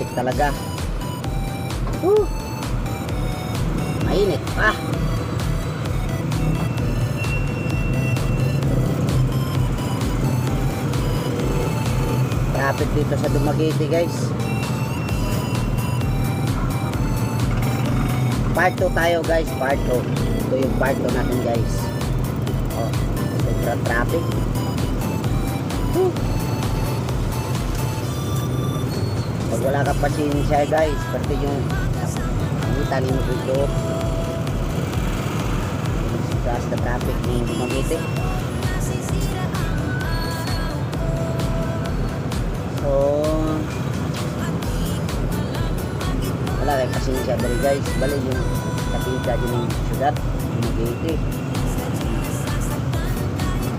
traffic talaga. Woo! Mainit pa. Traffic dito sa Dumaguete guys. Part 2 tayo guys, part 2. Ito yung part 2 natin guys. Oh, sobrang traffic. Woo! Wala ka pasensya guys, pati yung kita mo dito. Gas na traffic ng Dumaguete. So, wala kay pasensya dali guys. Bali yung kapita din ng syudad, Dumaguete.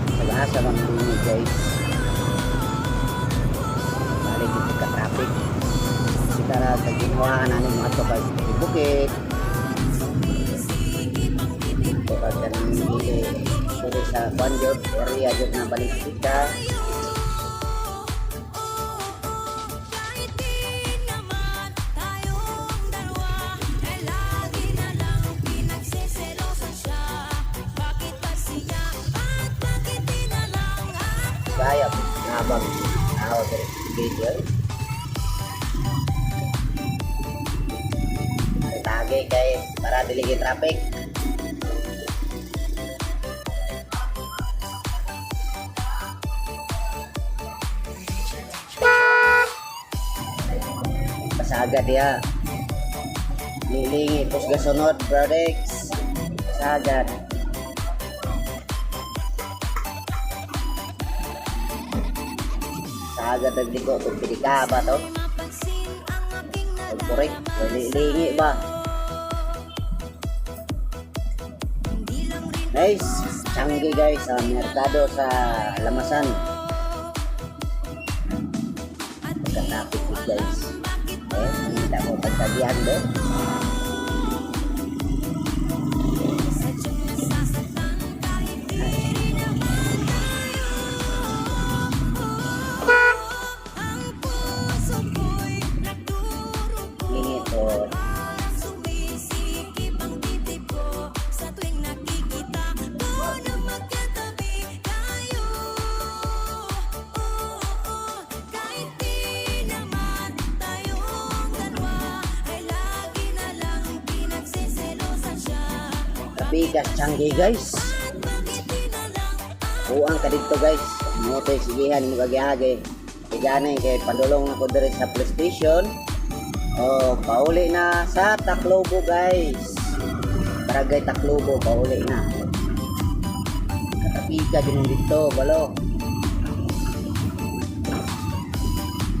Sa gasa man din guys. Bali dito ka Sigara sa ginawa na ng mga to kay bukit. Ito ka sa hindi pwede sa Banjot, area dyan na balik kita. Kaya, habang sa video. Tagay kay para dili kay traffic. Pasaga dia. Lilingi pus gasunod, Brodex. Pasagad. Pasagad ang liko kung pili ka ba to? Pagpurik, lilingi ba? Guys, Changi guys sa merkado sa Lamasan. Pagkatapit ko guys. Eh, hindi mo pagkabihan doon. Kapikas Changi guys. Buang ka dito guys. Motoy sigihan mo gagi-agi. Tigana kay padulong na ko diri sa PlayStation. Oh, pauli na sa Taclobo guys. Barangay Taclobo, pauli na. Katapika din dito, balo.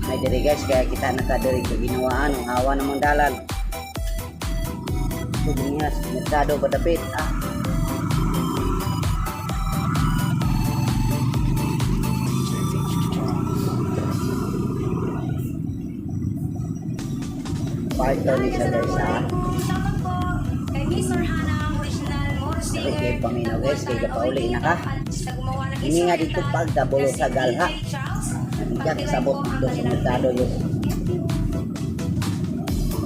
Ay diri guys, kaya kita nakadiri sa ginawaan, ang hawa ng dalan. Ito niya, merkado patapit. Ah, part daw ni Orhana, original Morsi. Sabi kay kapauli na ka. Ini nga dito pag dabulo sa galha. Nabigyan sabot dito sa merkado yun.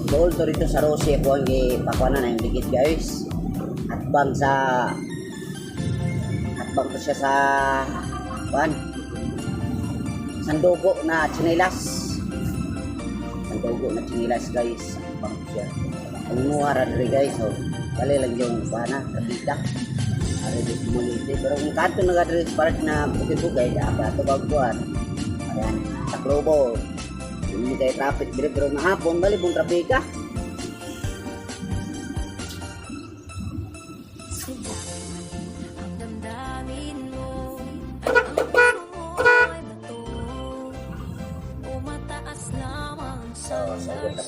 Doon to rito sa Rosie po ang ipakwana na yung dikit guys. At bang sa at bang to siya sa pan sandugo na chinilas. Sandugo na chinilas guys. At bang to siya. Ang muha rin guys. So, kali lang yung pana, kapita. Ari di community. Pero kung kanto nag-address park na bukid-bukid, apa ito bagbuan. Ayan, sa Globo. Hindi kayo traffic dire pero mahapon bali bong trapika.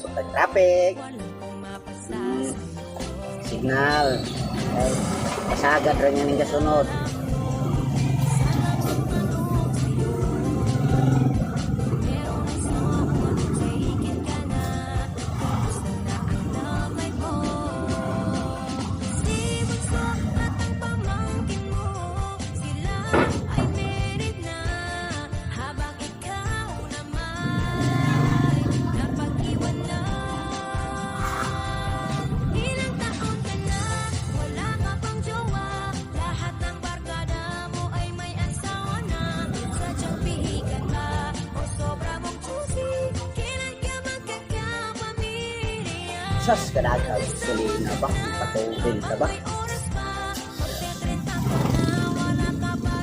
Na traffic. Hmm. Signal. Okay. Kasagad rin yan yung kasunod. Sas kadagag gasolina ba? Patubin ka ba?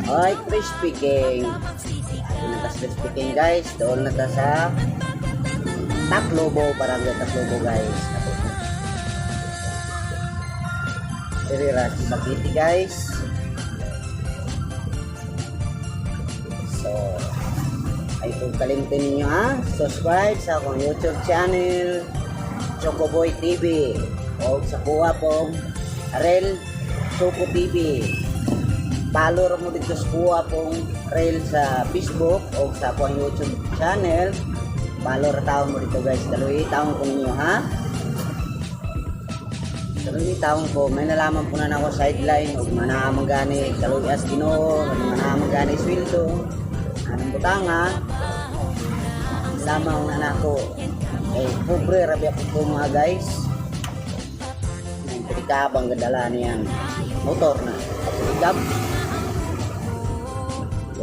Ay, crispy king. Doon na tas crispy king guys. Doon na ta sa Taclobo. Parang yung Taclobo guys. Rira spaghetti guys. So, ay kung kalimutan ninyo ha, subscribe sa akong YouTube channel, Chocoboy TV. O sa kuha pong Rel Choco TV. Follow mo dito sa kuha pong Rel sa Facebook o sa akong YouTube channel. Follow ra taon mo dito guys. Daloy taon ko ninyo ha. Daloy taon ko. May nalaman po na ako sideline o manahamang gani. Daloy as ginoo. Manahamang gani sweldo. Anong butanga. Lamang na nako. Eh, pobre rabi ako po mga guys. Ang pilikabang gadala niyan. Motor na. Pilikab.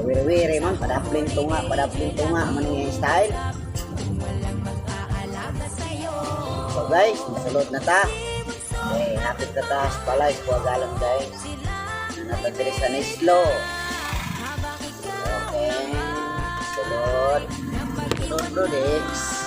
Wiri-wiri man, padapling tunga, padapling tunga, man yung style. So guys, nasulot na ta. Okay, hapit na ta sa palay, sa galang guys. Na natadiri sa Nislo. Okay, sulot. Sulot, Rodex.